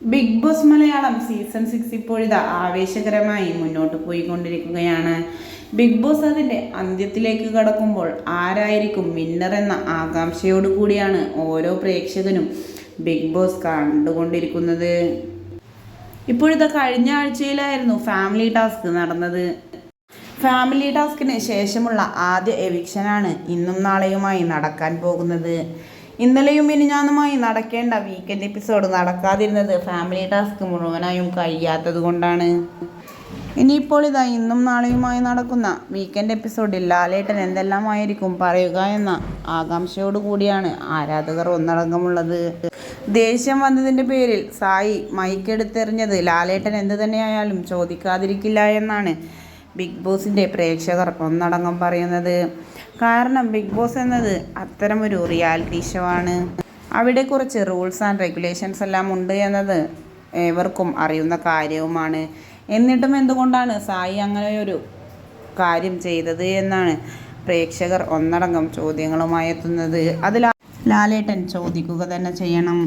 Big Boss Malayalam season six ഇപ്പോഴിതാ ആവേശകരമായി മുന്നോട്ട് പോയിക്കൊണ്ടിരിക്കുകയാണ്. ബിഗ് ബോസ് അതിന്റെ അന്ത്യത്തിലേക്ക് കടക്കുമ്പോൾ ആരായിരിക്കും വിന്നർ എന്ന ആകാംക്ഷയോടുകൂടിയാണ് ഓരോ പ്രേക്ഷകനും ബിഗ് ബോസ് കണ്ടുകൊണ്ടിരിക്കുന്നത്. ഇപ്പോഴത്തെ കഴിഞ്ഞ ആഴ്ചയിലായിരുന്നു ഫാമിലി ടാസ്ക് നടന്നത്. ഫാമിലി ടാസ്കിന് ശേഷമുള്ള ആദ്യ എവിക്ഷനാണ് ഇന്നും നാളെയുമായി നടക്കാൻ പോകുന്നത്. ഇന്നലെയും മിനിഞ്ഞാന്നുമായി നടക്കേണ്ട വീക്കെൻഡ് എപ്പിസോഡ് നടക്കാതിരുന്നത് ഫാമിലി ടാസ്ക് മുഴുവനായും കഴിയാത്തത് കൊണ്ടാണ്. ഇനിയിപ്പോൾ ഇതാ ഇന്നും നാളെയുമായി നടക്കുന്ന വീക്കെൻഡ് എപ്പിസോഡിൽ ലാലേട്ടൻ എന്തെല്ലാമായിരിക്കും പറയുക എന്ന ആകാംക്ഷയോടു കൂടിയാണ് ആരാധകർ ഒന്നടങ്കമുള്ളത്. ദേഷ്യം വന്നതിന്റെ പേരിൽ സായി മൈക്കെടുത്തെറിഞ്ഞത് ലാലേട്ടൻ എന്ത് തന്നെയായാലും ചോദിക്കാതിരിക്കില്ല എന്നാണ് ബിഗ് ബോസിന്റെ പ്രേക്ഷകർ ഒന്നടങ്കം പറയുന്നത്. കാരണം ബിഗ് ബോസ് എന്നത് അത്തരമൊരു റിയാലിറ്റി ഷോ ആണ്. അവിടെ കുറച്ച് റൂൾസ് ആൻഡ് റെഗുലേഷൻസ് എല്ലാം ഉണ്ട് എന്നത് ഏവർക്കും അറിയുന്ന കാര്യവുമാണ്. എന്നിട്ടും എന്തുകൊണ്ടാണ് സായി അങ്ങനെ ഒരു കാര്യം ചെയ്തത് എന്നാണ് പ്രേക്ഷകർ ഒന്നടങ്കം ചോദ്യങ്ങളുമായി എത്തുന്നത്. അതിൽ ലാലേട്ടൻ ചോദിക്കുക തന്നെ ചെയ്യണം.